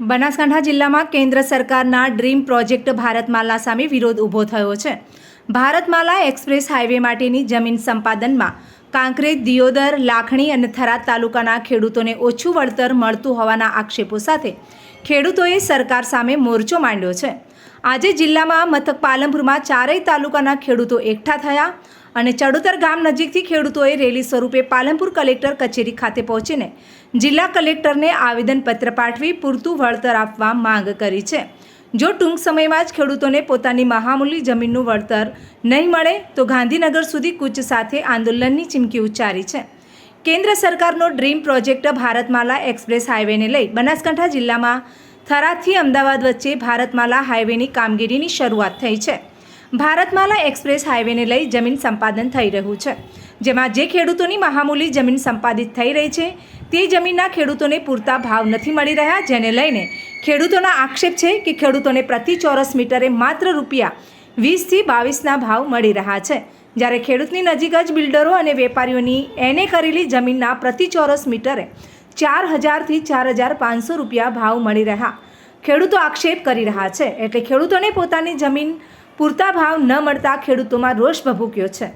બનાસકાંઠા જિલ્લામાં કેન્દ્ર સરકારના ડ્રીમ પ્રોજેક્ટ ભારતમાલા સામે વિરોધ ઊભો થયો છે. ભારતમાલા એક્સપ્રેસ હાઈવે માટેની જમીન સંપાદનમાં કાંકરેજ, દિયોદર, લાખણી અને થરાદ તાલુકાના ખેડૂતોને ઓછું વળતર મળતું હોવાના આક્ષેપો સાથે ખેડૂતોએ સરકાર સામે મોરચો માંડ્યો છે. આજે જિલ્લામાં મથક પાલનપુરમાં ચારેય તાલુકાના ખેડૂતો એકઠા થયા અને ચડોતર ગામ નજીકથી ખેડૂતોએ રેલી સ્વરૂપે પાલનપુર કલેક્ટર કચેરી ખાતે પહોંચીને જિલ્લા કલેક્ટરને આવેદનપત્ર પાઠવી પૂરતું વળતર આપવા માંગ કરી છે. જો ટૂંક સમયમાં જ ખેડૂતોને પોતાની મહામૂલી જમીનનું વળતર નહીં મળે, તો ગાંધીનગર સુધી કૂચ સાથે આંદોલનની ચીમકી ઉચ્ચારી છે. કેન્દ્ર સરકારનો ડ્રીમ પ્રોજેક્ટ ભારતમાલા એક્સપ્રેસ હાઈવેને લઈ બનાસકાંઠા જિલ્લામાં થરાદથી અમદાવાદ વચ્ચે ભારતમાલા હાઈવેની કામગીરીની શરૂઆત થઈ છે. ભારતમાલા એક્સપ્રેસ હાઈવેને લઈ જમીન સંપાદન થઈ રહ્યું છે, જેમાં જે ખેડૂતોની મહામૂલી જમીન સંપાદિત થઈ રહી છે, તે જમીનના ખેડૂતોને પૂરતા ભાવ નથી મળી રહ્યા, જેને લઈને ખેડૂતોના આક્ષેપ છે કે ખેડૂતોને પ્રતિ ચોરસ મીટરે માત્ર રૂપિયા વીસથી બાવીસના ભાવ મળી રહ્યા છે. જ્યારે ખેડૂતની નજીક જ બિલ્ડરો અને વેપારીઓની એને કરેલી જમીનના પ્રતિ ચોરસ મીટરે ચાર હજારથી ચાર હજાર પાંચસો રૂપિયા ભાવ મળી રહ્યા. ખેડૂતો આક્ષેપ કરી રહ્યા છે, એટલે ખેડૂતોને પોતાની જમીન પૂરતા ભાવ ન મળતા ખેડૂતોમાં રોષ ભભૂક્યો છે.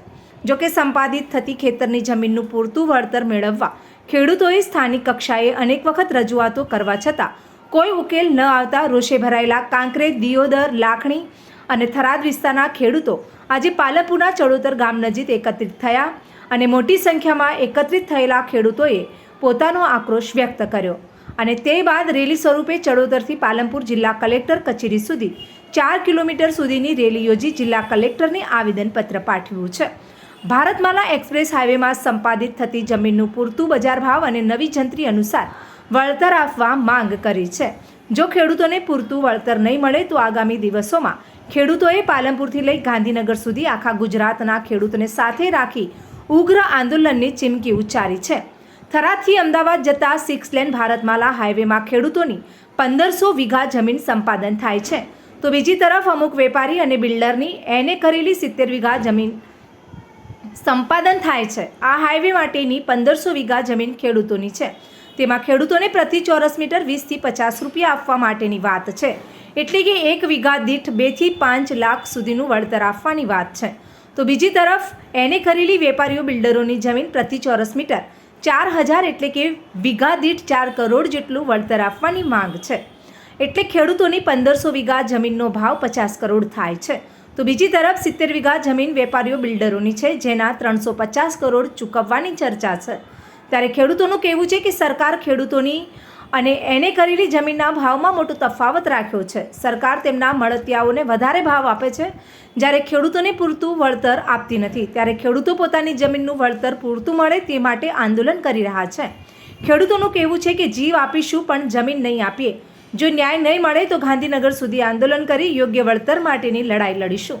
જોકે સંપાદિત થતી ખેતરની જમીનનું પૂરતું વળતર મેળવવા ખેડૂતોએ સ્થાનિક કક્ષાએ અનેક વખત રજૂઆતો કરવા છતાં કોઈ ઉકેલ ન આવતા રોષે ભરાયેલા કાંકરેજ, દિયોદર, લાખણી અને થરાદ વિસ્તારના ખેડૂતો આજે પાલનપુરના ચડોતર ગામ નજીક એકત્રિત થયા અને મોટી સંખ્યામાં એકત્રિત થયેલા ખેડૂતોએ પોતાનો આક્રોશ વ્યક્ત કર્યો. અને તે બાદ રેલી સ્વરૂપે ચડોતરથી પાલનપુર જિલ્લા કલેક્ટર કચેરી સુધી ચાર કિલોમીટર સુધીની રેલી યોજી જિલ્લા કલેક્ટરને આવેદનપત્ર પાઠવ્યું છે. ભારતમાલા એક્સપ્રેસ હાઈવેમાં સંપાદિત થતી જમીનનું પૂરતું બજાર ભાવ અને નવી જંત્રી અનુસાર વળતર આપવા માંગ કરી છે. જો ખેડૂતોને પૂરતું વળતર નહીં મળે તો આગામી દિવસોમાં ખેડૂતોએ પાલનપુરથી લઈ ગાંધીનગર સુધી આખા ગુજરાતના ખેડૂતોને સાથે રાખી ઉગ્ર આંદોલનની ચીમકી ઉચ્ચારી છે. થરાદથી અમદાવાદ જતા સિક્સ લેન ભારતમાલા હાઈવેમાં ખેડૂતોની પંદરસો વીઘા જમીન સંપાદન થાય છે. તો બીજી તરફ અમુક વેપારી અને બિલ્ડરની એને કરેલી સિત્તેર વીઘા જમીન સંપાદન થાય છે. આ હાઈવે માટેની પંદરસો વીઘા જમીન ખેડૂતોની છે. તેમાં ખેડૂતોને પ્રતિ ચોરસ મીટર વીસથી પચાસ રૂપિયા આપવા માટેની વાત છે. એટલે કે એક વીઘા દીઠ બેથી પાંચ લાખ સુધીનું વળતર આપવાની વાત છે. તો બીજી તરફ એને કરેલી વેપારીઓ બિલ્ડરોની જમીન પ્રતિ ચોરસ મીટર ચાર હજાર એટલે કે વીઘા દીઠ ચાર કરોડ જેટલું વળતર આપવાની માંગ છે. એટલે ખેડૂતોની પંદરસો વીઘા જમીનનો ભાવ પચાસ કરોડ થાય છે. તો બીજી તરફ સિત્તેર વીઘા જમીન વેપારીઓ બિલ્ડરોની છે, જેના ત્રણસો પચાસ કરોડ ચૂકવવાની ચર્ચા છે. ત્યારે ખેડૂતોનું કહેવું છે કે સરકાર ખેડૂતોની અને એને કરેલી જમીનના ભાવમાં મોટો તફાવત રાખ્યો છે. સરકાર તેમના મળતિયાઓને વધારે ભાવ આપે છે. જ્યારે ખેડૂતોને પૂરતું વળતર આપતી નથી, ત્યારે ખેડૂતો પોતાની જમીનનું વળતર પૂરતું મળે તે માટે આંદોલન કરી રહ્યા છે. ખેડૂતોનું કહેવું છે કે જીવ આપીશું, પણ જમીન નહીં આપીએ. જો ન્યાય નહીં મળે તો ગાંધીનગર સુધી આંદોલન કરી યોગ્ય વળતર માટેની લડાઈ લડીશું.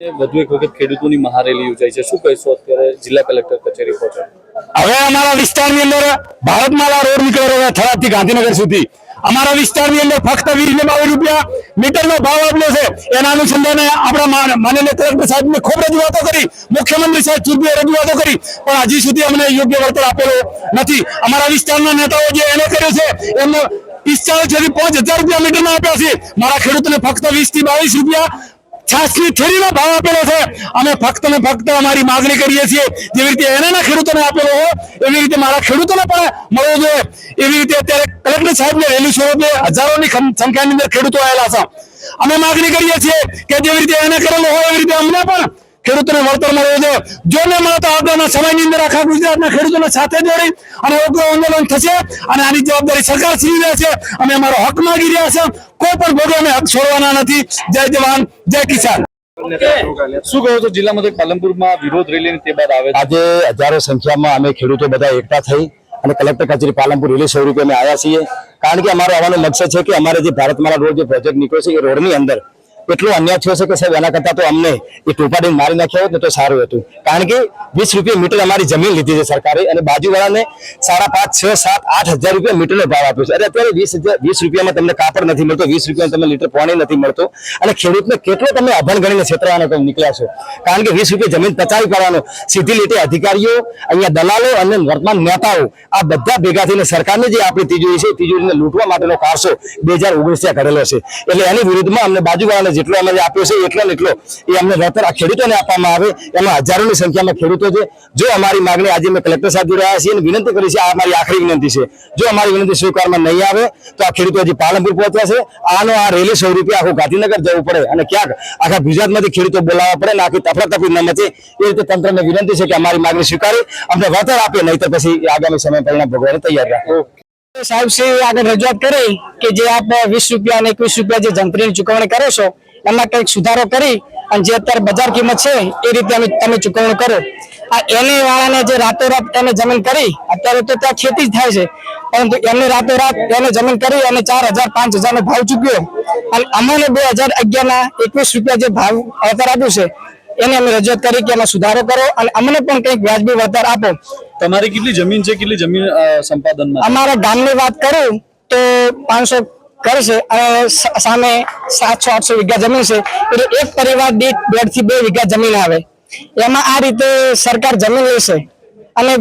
વધુ એક વખત ખેડૂતોની મહારેલી યોજાઈ છે શું કહેશો અત્યારે જિલ્લા કલેક્ટર કચેરી પહોંચો હવે અમારા વિસ્તારની અંદર ભારતમાલા રોડ નીકળી રહ્યો છે થરાદથી ગાંધીનગર સુધી. અમારા વિસ્તારની અંદર ફક્ત વીસ ને બાવીસ રૂપિયા મીટરનો ભાવ આપ્યો છે. એના અનુસંધાને આપણા માનનીય કલેક્ટર સાહેબને ખૂબ રજૂઆતો કરી, મુખ્યમંત્રી સાહેબ સુધી રજૂઆતો કરી, પણ હજી સુધી અમને યોગ્ય વળતર આપેલો નથી. અમારા વિસ્તારના નેતાઓ જે એને કર્યું છે, એમને પિસ્તાળીસથી પાંચ હજાર રૂપિયા મીટરમાં આપ્યા છે. મારા ખેડૂતોને ફક્ત વીસથી બાવીસ રૂપિયા છાસની થેલીનો ભાવ આપેલો છે. અમે ફક્ત ને ફક્ત અમારી માગણી કરીએ છીએ. જેવી રીતે એના ખેડૂતોને આપેલો હોય, એવી રીતે મારા ખેડૂતોને પણ મળવો જોઈએ. એવી રીતે અત્યારે કલેક્ટર સાહેબને રેલી સ્વરૂપે હજારોની સંખ્યાની અંદર ખેડૂતો આવેલા છે. અમે માગણી કરીએ છીએ કે જેવી રીતે એને કરેલો હોય, એવી રીતે અમને પણ ખેડૂતોને વળતર મળવું જોઈએ. જો ન મળે તો આગળના સમયની અંદર આખા ગુજરાતના ખેડૂતોને સાથે જોડી અને ઉગ્ર આંદોલન થશે અને આની જવાબદારી સરકાર છીની લે છે અમે અમારો હક માગી રહ્યા છે કોઈ પણ ભોગે અમે હક છોડવાના નથી. જય જવાન જય કિસાન. શું કહો છો? જિલ્લા મથક પાલનપુરમાં વિરોધ રેલી તે બાદ આવે આજે હજારો સંખ્યામાં અમે ખેડૂતો બધા એકઠા થઈ અને કલેક્ટર કચેરી પાલનપુર રેલી સ્વરૂપે અમે આવ્યા છીએ. કારણ કે અમારો આવવાનો મકસદ છે કે અમારે જે ભારતમાળા રોડ જે પ્રોજેક્ટ નીકળ્યો છે એ રોડની અંદર એટલો અન્યાય થયો છે કે સાહેબ, એના કરતા તો અમને એ ટોપાડીને મારી નાખ્યા હોત તો સારું હતું. કારણ કે વીસ રૂપિયા મીટર અમારી જમીન લીધી છે સરકારે અને બાજુવાળાને સાડા પાંચ, છ, સાત, આઠ હજાર રૂપિયા મીટરનો ભાવ આપ્યો છે. અને અત્યારે વીસ હજાર, વીસ રૂપિયામાં તમને કાપડ નથી મળતો, વીસ રૂપિયામાં તમને લીટર પાણી નથી મળતો. અને ખેડૂતને કેટલો તમે અભણ ગણીને છેતરવાનો તમે નીકળ્યા છો. કારણ કે વીસ રૂપિયા જમીન પચાવી પાડવાનો, સીધી લીટે અધિકારીઓ, અહીંયા દલાલો અને વર્તમાન નેતાઓ, આ બધા ભેગા થઈને સરકારની જે આપણી તિજોરી છે તિજોરીને લૂંટવા માટેનો કારસો બે હજાર ઓગણીસ કરેલો છે. એટલે એની વિરુદ્ધમાં અમને બાજુવાળાને જેટલો અમને આપ્યો છે, એટલો ને એટલો એ અમને વળતર આ ખેડૂતોને આપવામાં આવે. એમાં હજારોની સંખ્યામાં ખેડૂતો છે. જો અમારી માંગણી આજે અમે કલેક્ટર સાહેબ જોડે આવ્યા છીએ અને વિનંતી કરી છે, આ અમારી આખરી વિનંતી છે. જો અમારી વિનંતી સ્વીકારમાં નહીં આવે, તો આ ખેડૂતો હજી પાલનપુર પહોંચ્યા છે. આનો આ રેલી સ્વરૂપે આખું ગાંધીનગર જવું પડે અને ક્યાંક આખા ગુજરાતમાંથી ખેડૂતો બોલાવવા પડે ને આખી તફડાતફડી ન મચે. એ રીતે તંત્રને વિનંતી છે કે અમારી માગણી સ્વીકારી, અમને વળતર આપે નહીં તો પછી આગામી સમય પરિણામ ભોગવવાને તૈયાર રાખો. સાહેબ શ્રી આગળ રજૂઆત કરી કે જે આપ વીસ રૂપિયા અને એકવીસ રૂપિયા જે જંત્રીની ચુકવણી કરો છો એમાં કંઈક સુધારો કરી અને જે અત્યારે બજાર કિંમત છે એ રીતે અમે તમે ચૂકવણી કરો. આ એને વાળાને જે રાતોરાત એને જમીન કરી અત્યારે તો ત્યાં ખેતી જ થાય છે પરંતુ એમને રાતોરાત એને જમીન કરી અને ચાર હજાર પાંચ હજારનો ભાવ ચૂક્યો. અને અમને બે હજાર અગિયારના એકવીસ રૂપિયા જે ભાવ અવતાર આપ્યું છે એને અમે રજૂઆત કરી કે એમાં સુધારો કરો અને અમને પણ કંઈક વ્યાજબી વધારે આપો. તમારી કેટલી જમીન છે? કેટલી જમીન સંપાદનમાં? અમારા ગામની વાત કરું તો પાંચસો છે અને સામે સાતસો, આઠસો વીઘા જમીન છે. એટલે એક પરિવાર દીઠ દોઢથી બે વીઘા જમીન આવે. એમાં આ રીતે સરકાર જમીન લેશે અને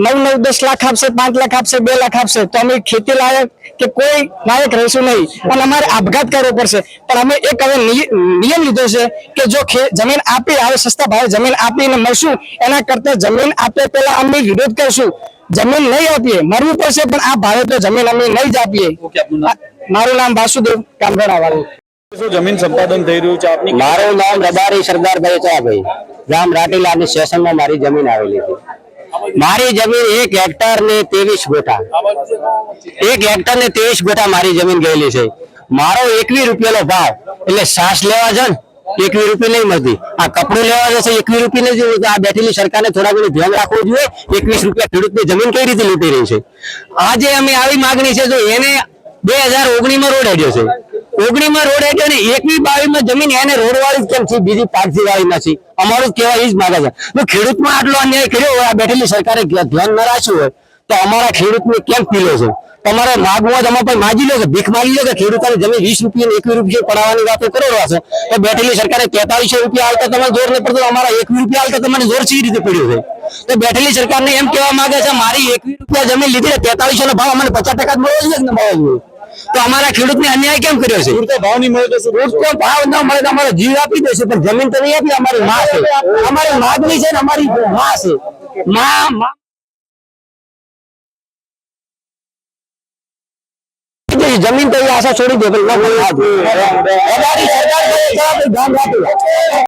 નવ નવ, દસ લાખ આપશે, પાંચ લાખ આપશે, બે લાખ આપશે. તો અમે ખેતી લાયક કે કોઈ લાયક રહીશું નહીં. અને અમારે આપઘાત કરવો પડશે. પણ અમે એક હવે નિય- નિયમ લીધો છે કે જો જમીન આપી, આવે, સસ્તા ભાવે જમીન આપીને મળશું, એના કરતા જમીન આપે પહેલા અમે વિરોધ કરશું. જમીન નહીં આપીએ, મરવું પડશે, પણ આ ભાવે તો જમીન અમે નહીં જ આપીએ. મારું નામ વાસુદેવ કામગણા વાળું શું જમીન સંપાદન થઈ રહ્યું છે આપની? મારું નામ રબારી સરદારભાઈ ચાભાઈ ગામ રાટીલા અને સ્ટેશનમાં મારી જમીન આવેલી હતી. મારી જમીન એક હેક્ટર ને ત્રેવીસ ગોઠા. એક હેક્ટર ને ત્રેવીસ ગોઠા મારી જમીન ગયેલી છે. મારો એકવી રૂપિયાનો ભાવ એટલે શ્વાસ લેવા છે ને એકવી રૂપિયા નહીં મળતી. આ કપડું લેવા જશે એકવી રૂપિયા નહીં. આ બેઠેલી સરકારને થોડા ઘણું ધ્યાન રાખવું જોઈએ. એકવીસ રૂપિયા ખેડૂતની જમીન કઈ રીતે લૂંટી રહી છે? આજે અમે આવી માગણી છે જો એને બે હજાર ઓગણીમાં રોડ હેડ્યો છે. ઓગણીમાં રોડ હેડ્યો ને એકવી બાવીસમાં જમીન એને રોડ વાળી કેમ છે? બીજી પારસી વાળી નથી અમારું કેવા એ જ માગે છે. તો ખેડૂતમાં આટલો અન્યાય કર્યો હોય, આ બેઠેલી સરકારે ધ્યાન ના રાખ્યું હોય, તો અમારા ખેડૂતને કેમ પીલો છે? તમારે માગવા તમે પણ માજી લો કે ભીખ માગી લો કે ખેડૂતોની જમીન વીસ રૂપિયા એકવીસ રૂપિયા પડાવવાની વાતો કરો રહ્યા છે. તો બેઠેલી સરકારે તેતાલીસો રૂપિયા હાલતા તમારે જોર નહીં પડતો, અમારા એકવીસ રૂપિયા હાલતા તમને જોર સી રીતે પડ્યું છે? તો બેઠેલી સરકારને એમ કહેવા માંગે છે, મારી એકવીસ રૂપિયા જમીન લીધી તેતાલીસો નો ભાવ અમને પચાસ ટકા જ મળવો જોઈએ કે ન મળવો જોઈએ તો અમારા ખેડૂતને અન્યાય કેમ કર્યો છે? પૂરતો ભાવ નહીં મળે તો પૂરતો ભાવ ન મળે તો અમારો જીવ આપી દેશે પણ જમીન તો નહીં આપી અમારી માં છે. અમારી માગણી છે ને અમારી માં છે. માં જમીન તો આશા છોડી દે પણ સરકાર